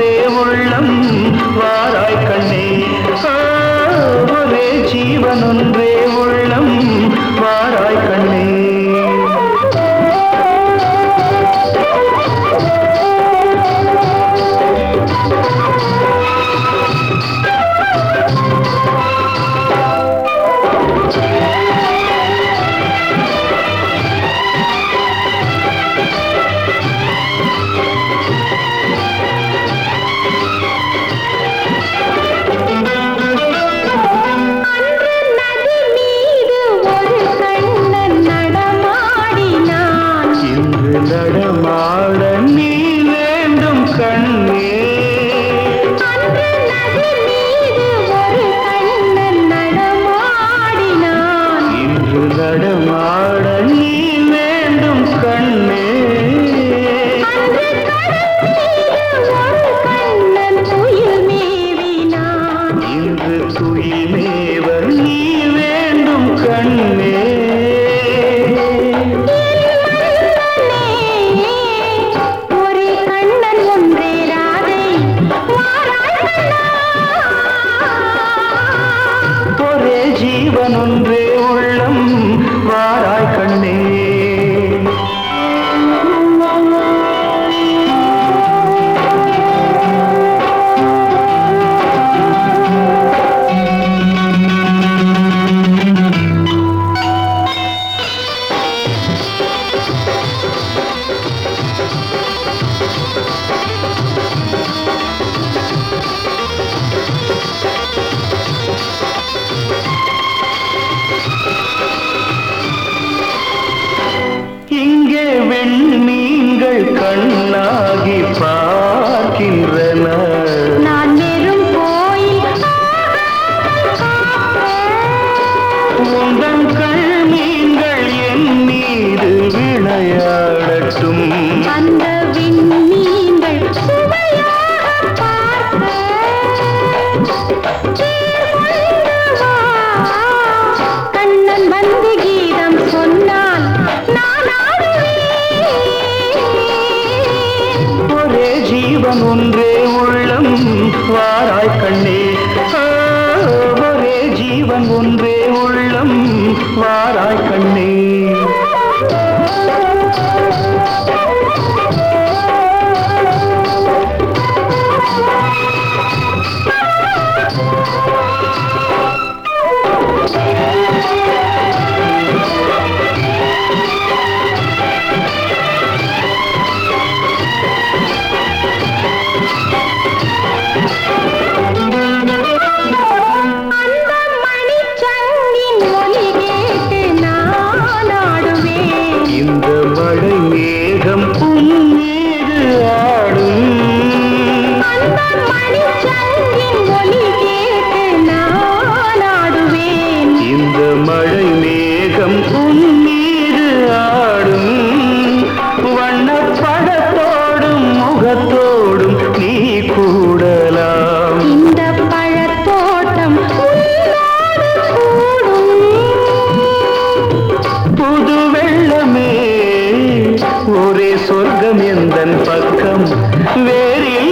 ஒரே உள்ளம் வாராய் கண்ணே. ஒரே ஜீவன் ஒன்றே உள்ளம் வாராய் கண்ணே. കുയിലേ ஜீவன் ஒன்றே உள்ளம் வாராய் கண்ணே. ஒரே ஜீவன் ஒன்றே உள்ளம் வாராய் கண்ணே. புது வெள்ளமே. ஒரே சொர்க்கம் எந்த பக்கம்? வேறில்